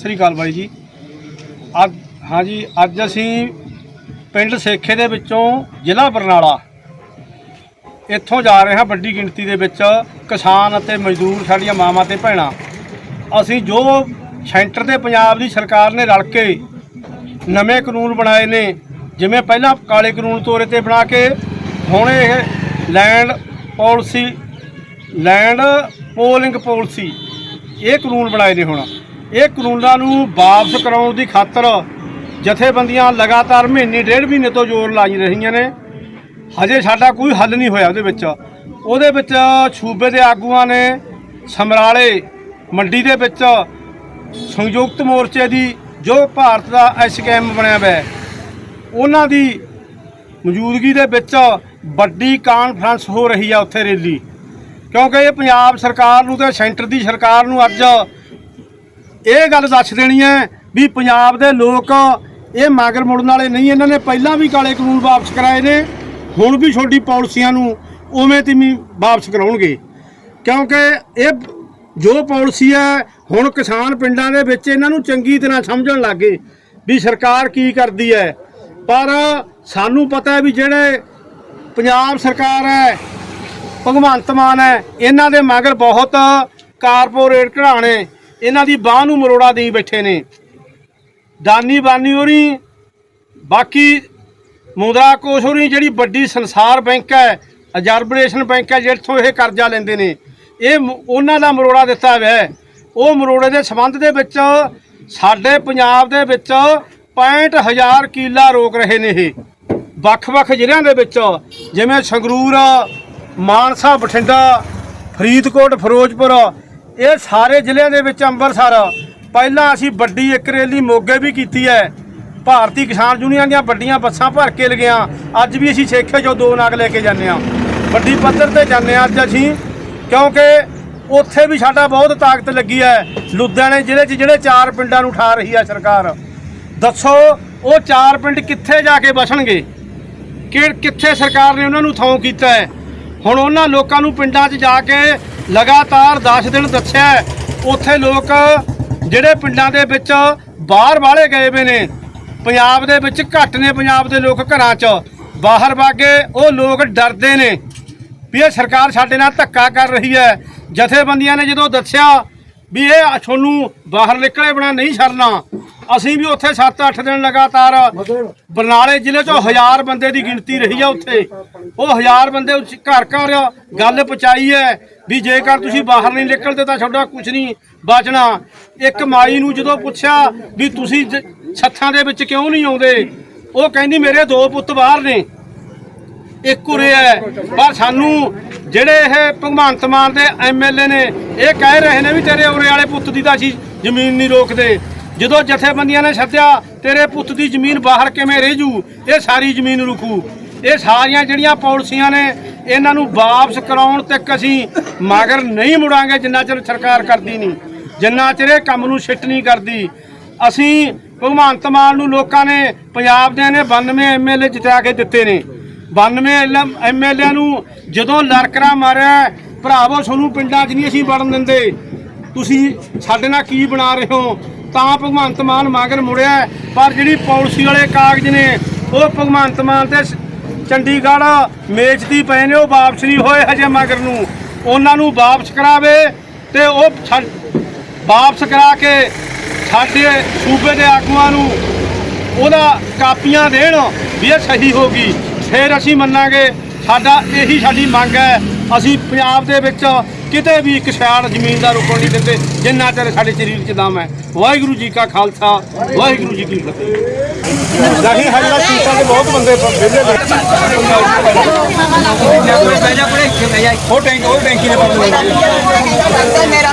ਸ੍ਰੀ ਅਕਾਲ ਬਾਈ ਜੀ। ਅੱਜ ਹਾਂਜੀ ਅੱਜ ਅਸੀਂ ਪਿੰਡ ਸੇਖੇ ਦੇ ਵਿੱਚੋਂ ਜ਼ਿਲ੍ਹਾ ਬਰਨਾਲਾ ਇੱਥੋਂ ਜਾ ਰਹੇ ਹਾਂ ਵੱਡੀ ਗਿਣਤੀ ਦੇ ਵਿੱਚ ਕਿਸਾਨ ਅਤੇ ਮਜ਼ਦੂਰ ਸਾਡੀਆਂ ਮਾਵਾਂ ਤੇ ਭੈਣਾਂ। ਅਸੀਂ ਜੋ ਸੈਂਟਰ ਦੇ ਪੰਜਾਬ ਦੀ ਸਰਕਾਰ ਨੇ ਰਲ ਕੇ ਨਵੇਂ ਕਾਨੂੰਨ ਬਣਾਏ ਨੇ, ਜਿਵੇਂ ਪਹਿਲਾਂ ਕਾਲੇ ਕਾਨੂੰਨ ਤੋਰੇ ਤੇ ਬਣਾ ਕੇ, ਹੁਣ ਇਹ land policy, land pooling policy, ਇਹ ਕਾਨੂੰਨ ਬਣਾਏ ਨੇ ਹੁਣ। ਇਹ ਕਾਨੂੰਨਾਂ ਨੂੰ ਵਾਪਸ ਕਰਾਉਣ ਦੀ ਖਾਤਰ ਜਥੇਬੰਦੀਆਂ ਲਗਾਤਾਰ ਮਹੀਨੇ, ਡੇਢ ਮਹੀਨੇ ਤੋਂ ਜ਼ੋਰ ਲਾਈ ਰਹੀਆਂ ਨੇ। ਹਜੇ ਸਾਡਾ ਕੋਈ ਹੱਲ ਨਹੀਂ ਹੋਇਆ ਉਹਦੇ ਵਿੱਚ। ਉਹਦੇ ਵਿੱਚ ਸੂਬੇ ਦੇ ਆਗੂਆਂ ਨੇ ਸਮਰਾਲੇ ਮੰਡੀ ਦੇ ਵਿੱਚ ਸੰਯੁਕਤ ਮੋਰਚੇ ਦੀ ਜੋ ਭਾਰਤ ਦਾ ਐਸਕੇਐਮ ਬਣਿਆ ਹੋਇਆ ਉਹਨਾਂ ਦੀ ਮੌਜੂਦਗੀ ਦੇ ਵਿੱਚ ਵੱਡੀ ਕਾਨਫਰੰਸ ਹੋ ਰਹੀ ਆ ਉੱਥੇ ਰੈਲੀ। ਕਿਉਂਕਿ ਇਹ ਪੰਜਾਬ ਸਰਕਾਰ ਨੂੰ ਤੇ ਸੈਂਟਰ ਦੀ ਸਰਕਾਰ ਨੂੰ ਅੱਜ ਇਹ ਗੱਲ ਦੱਸ ਦੇਣੀ ਹੈ ਵੀ ਪੰਜਾਬ ਦੇ ਲੋਕ ਇਹ ਮਾਗਰ ਮੁੜਨ ਵਾਲੇ ਨਹੀਂ, ਇਹਨਾਂ ਨੇ ਪਹਿਲਾਂ ਵੀ ਕਾਲੇ ਕਾਨੂੰਨ ਵਾਪਸ ਕਰਾਏ ਨੇ, ਹੁਣ ਵੀ ਛੋਟੀ ਪਾਲਿਸੀਆਂ ਨੂੰ ਉਵੇਂ ਤਿਮੀ ਵਾਪਸ ਕਰਾਉਣਗੇ। ਕਿਉਂਕਿ ਇਹ ਜੋ ਪਾਲਿਸੀ ਹੈ, ਹੁਣ ਕਿਸਾਨ ਪਿੰਡਾਂ ਦੇ ਵਿੱਚ ਇਹਨਾਂ ਨੂੰ ਚੰਗੀ ਤਰ੍ਹਾਂ ਸਮਝਣ ਲੱਗੇ ਵੀ ਸਰਕਾਰ ਕੀ ਕਰਦੀ ਹੈ। ਪਰ ਸਾਨੂੰ ਪਤਾ ਹੈ ਵੀ ਜਿਹੜੇ ਪੰਜਾਬ ਸਰਕਾਰ ਹੈ, ਭਗਵੰਤ ਮਾਨ ਹੈ, ਇਹਨਾਂ ਦੇ ਮਗਰ ਬਹੁਤ ਕਾਰਪੋਰੇਟ ਘਰਾਣੇ ਇਹਨਾਂ ਦੀ ਬਾਹ ਨੂੰ ਮਰੋੜਾ ਦੇਈ ਬੈਠੇ ਨੇ। ਦਾਨੀ ਬਾਨੀ ਹੋਰੀ, ਬਾਕੀ ਮੁਦਰਾ ਕੋਸ਼ ਹੋਰੀ, ਜਿਹੜੀ ਵੱਡੀ ਸੰਸਾਰ ਬੈਂਕ ਹੈ ਅਜਰਬੇਸ਼ਨ ਬੈਂਕ ਹੈ, ਜਿੱਥੋਂ ਇਹ ਕਰਜ਼ਾ ਲੈਂਦੇ ਨੇ, ਇਹ ਉਹਨਾਂ ਦਾ ਮਰੋੜਾ ਦਿੱਤਾ ਹੋਇਆ ਹੈ। ਉਹ ਮਰੋੜੇ ਦੇ ਸੰਬੰਧ ਦੇ ਵਿੱਚ ਸਾਡੇ ਪੰਜਾਬ ਦੇ ਵਿੱਚ 65000 ਕਿੱਲਾ ਰੋਕ ਰਹੇ ਨੇ ਇਹ। ਵੱਖ-ਵੱਖ ਜ਼ਿਲ੍ਹਿਆਂ ਦੇ ਵਿੱਚ, ਜਿਵੇਂ ਸੰਗਰੂਰ, ਮਾਨਸਾ, ਬਠਿੰਡਾ, ਫਰੀਦਕੋਟ, ਫਿਰੋਜ਼ਪੁਰ ਇਹ ਸਾਰੇ ਜ਼ਿਲ੍ਹਿਆਂ ਦੇ ਵਿੱਚ ਅੰਮ੍ਰਿਤਸਰ। ਪਹਿਲਾਂ ਅਸੀਂ ਵੱਡੀ ਇੱਕ ਰੈਲੀ ਮੋਗੇ ਵੀ ਕੀਤੀ ਹੈ। ਭਾਰਤੀ ਕਿਸਾਨ ਯੂਨੀਅਨ ਦੀਆਂ ਵੱਡੀਆਂ ਬੱਸਾਂ ਭਰ ਕੇ ਲਗਿਆ। ਅੱਜ ਵੀ ਅਸੀਂ ਸੇਖੇ ਜੋ ਦੋ ਨਾਗ ਲੈ ਕੇ ਜਾਂਦੇ ਆ ਵੱਡੀ ਪੱਧਰ ਤੇ ਜਾਂਦੇ ਆ ਅੱਜ ਅਸੀਂ, ਕਿਉਂਕਿ ਉੱਥੇ ਵੀ ਸਾਡਾ ਬਹੁਤ ਤਾਕਤ ਲੱਗੀ ਹੈ। ਲੁਧਿਆਣੇ ਜ਼ਿਲ੍ਹੇ 'ਚ ਜਿਹੜੇ ਚਾਰ ਪਿੰਡਾਂ ਨੂੰ ਉਠਾ ਰਹੀ ਹੈ ਸਰਕਾਰ। ਦੱਸੋ, ਉਹ ਚਾਰ ਪਿੰਡ ਕਿੱਥੇ ਜਾ ਕੇ ਵਸਣਗੇ? ਕਿ, ਕਿੱਥੇ ਸਰਕਾਰ ਨੇ ਉਹਨਾਂ ਨੂੰ ਥਾਂ ਕੀਤਾ ਹੈ? ਹੁਣ ਉਹਨਾਂ ਲੋਕਾਂ ਨੂੰ ਪਿੰਡਾਂ 'ਚ ਜਾ ਕੇ ਲਗਾਤਾਰ 10 ਦਿਨ ਦੱਸਿਆ ਉੱਥੇ ਲੋਕ ਜਿਹੜੇ ਪਿੰਡਾਂ ਦੇ ਵਿੱਚ ਬਾਹਰ ਵਾਲੇ ਗਏ ਵੇ ਨੇ, ਪੰਜਾਬ ਦੇ ਵਿੱਚ ਘੱਟ ਨੇ ਪੰਜਾਬ ਦੇ ਲੋਕ ਘਰਾਂ 'ਚ, ਬਾਹਰ ਵਾਗੇ ਉਹ ਲੋਕ ਡਰਦੇ ਨੇ ਵੀ ਇਹ ਸਰਕਾਰ ਸਾਡੇ ਨਾਲ ਧੱਕਾ ਕਰ ਰਹੀ ਹੈ। ਜਥੇਬੰਦੀਆਂ ਨੇ ਜਦੋਂ ਦੱਸਿਆ ਵੀ ਇਹ ਤੁਹਾਨੂੰ ਬਾਹਰ ਨਿਕਲੇ ਬਣਾ ਨਹੀਂ ਛੱਡਣਾ ਅਸੀਂ ਵੀ ਉੱਥੇ 7-8 ਦਿਨ ਲਗਾਤਾਰ ਬਰਨਾਲੇ ਜ਼ਿਲ੍ਹੇ 'ਚੋਂ ਹਜ਼ਾਰ ਬੰਦੇ ਦੀ ਗਿਣਤੀ ਰਹੀ ਆ ਉੱਥੇ। ਉਹ ਹਜ਼ਾਰ ਬੰਦੇ ਘਰ ਘਰ ਗੱਲ ਪਹੁੰਚਾਈ ਹੈ ਵੀ ਜੇਕਰ ਤੁਸੀਂ ਬਾਹਰ ਨਹੀਂ ਨਿਕਲਦੇ ਤਾਂ ਤੁਹਾਡਾ ਕੁਝ ਨਹੀਂ ਬਚਣਾ। ਇੱਕ ਮਾਈ ਨੂੰ ਜਦੋਂ ਪੁੱਛਿਆ ਵੀ ਤੁਸੀਂ ਛੱਤਾਂ ਦੇ ਵਿੱਚ ਕਿਉਂ ਨਹੀਂ ਆਉਂਦੇ? ਉਹ ਕਹਿੰਦੀ ਮੇਰੇ ਦੋ ਪੁੱਤ ਬਾਹਰ ਨੇ। ਇੱਕ ਉਰੇ ਹੈ। ਪਰ ਸਾਨੂੰ ਜਿਹੜੇ ਇਹ ਭਗਵੰਤ ਮਾਨ ਦੇ ਐਮਐਲਏ ਨੇ ਇਹ ਕਹਿ ਰਹੇ ਨੇ ਵੀ ਤੇਰੇ ਉਰੇ ਵਾਲੇ ਪੁੱਤ ਦੀ ਤਾਂ ਅਸੀਂ ਜ਼ਮੀਨ ਨਹੀਂ ਰੋਕਦੇ। ਜਦੋਂ ਜਥੇਬੰਦੀਆਂ ਨੇ ਸੱਦਿਆ, ਤੇਰੇ ਪੁੱਤ ਦੀ ਜ਼ਮੀਨ ਬਾਹਰ ਕਿਵੇਂ ਰਹਿ ਜੂ? ਇਹ ਸਾਰੀ ਜ਼ਮੀਨ ਰੁਕੂ। ਇਹ ਸਾਰੀਆਂ ਜਿਹੜੀਆਂ ਪਾਲਿਸੀਆਂ ਨੇ, ਇਹਨਾਂ ਨੂੰ ਵਾਪਸ ਕਰਾਉਣ ਤੱਕ ਅਸੀਂ ਮਗਰ ਨਹੀਂ ਮੁੜਾਂਗੇ, ਜਿੰਨਾ ਚਿਰ ਸਰਕਾਰ ਕਰਦੀ ਨਹੀਂ। ਜਿੰਨਾ ਚਿਰ ਇਹ ਕੰਮ ਨੂੰ ਛਿੱਟ ਨਹੀਂ ਕਰਦੀ। ਅਸੀਂ ਭਗਵੰਤ ਮਾਨ ਨੂੰ ਲੋਕਾਂ ਨੇ, ਪੰਜਾਬ ਦੇ ਨੇ 92 ਐਮਐਲਏ ਜਿਤਾ ਕੇ ਦਿੱਤੇ ਨੇ। 92 ਐਮਐਲਏ ਨੂੰ ਜਦੋਂ ਲੜਕਰਾ ਮਾਰਿਆ, ਭਰਾਵੋ ਤੁਹਾਨੂੰ ਪਿੰਡਾਂ 'ਚ ਨਹੀਂ ਅਸੀਂ ਵੜਨ ਦਿੰਦੇ। ਤੁਸੀਂ ਸਾਡੇ ਨਾਲ ਕੀ ਬਣਾ ਰਹੇ ਹੋ? ਤਾਂ ਭਗਵੰਤ ਮਾਨ ਮਗਰ ਮੁੜਿਆ ਪਰ ਜਿਹੜੀ ਪਾਲਿਸੀ ਵਾਲੇ ਕਾਗਜ਼ ਨੇ, ਉਹ ਭਗਵੰਤ ਮਾਨ ਤੇ ਚੰਡੀਗੜ੍ਹ ਮੇਚਦੀ ਪਏ ਨੇ, ਉਹ ਵਾਪਸ ਨਹੀਂ ਹੋਏ ਹਜੇ ਮਗਰ ਨੂੰ। ਉਹਨਾਂ ਨੂੰ ਵਾਪਸ ਕਰਾਵੇ ਤੇ ਉਹ ਛੱਡ, ਵਾਪਸ ਕਰਾ ਕੇ ਸਾਡੇ ਸੂਬੇ ਦੇ ਆਗੂਆਂ ਨੂੰ ਉਹਦਾ ਕਾਪੀਆਂ ਦੇਣ ਵੀ ਇਹ ਸਹੀ ਹੋ ਗਈ। ਫਿਰ ਅਸੀਂ ਮੰਨਾਂਗੇ, ਸਾਡਾ ਇਹੀ ਸਾਡੀ ਮੰਗ ਹੈ। ਅਸੀਂ ਪੰਜਾਬ ਦੇ ਵਿੱਚ ਕਿਤੇ ਵੀ ਇੱਕ ਛਾੜ ਜ਼ਮੀਨ ਦਾ ਰੁਕਣ ਨਹੀਂ ਦਿੰਦੇ, ਜਿੰਨਾ ਚਿਰ ਸਾਡੇ ਸਰੀਰ 'ਚ ਦਮ ਹੈ। ਵਾਹਿਗੁਰੂ ਜੀ ਕਾ ਖਾਲਸਾ, ਵਾਹਿਗੁਰੂ ਜੀ ਕੀ ਫਤਿਹ। ਨਹੀਂ ਹਜੇ ਸੀਟਾਂ ਤੇ ਬਹੁਤ ਬੰਦੇ ਵਿਹਲੇ ਬੈਠੇ ਉਹ ਟੈਂਕ ਉਹ ਟੈਂਕੀ ਦੇ ਪਾਸ ਮੇਰਾ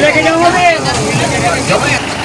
लेके जाओ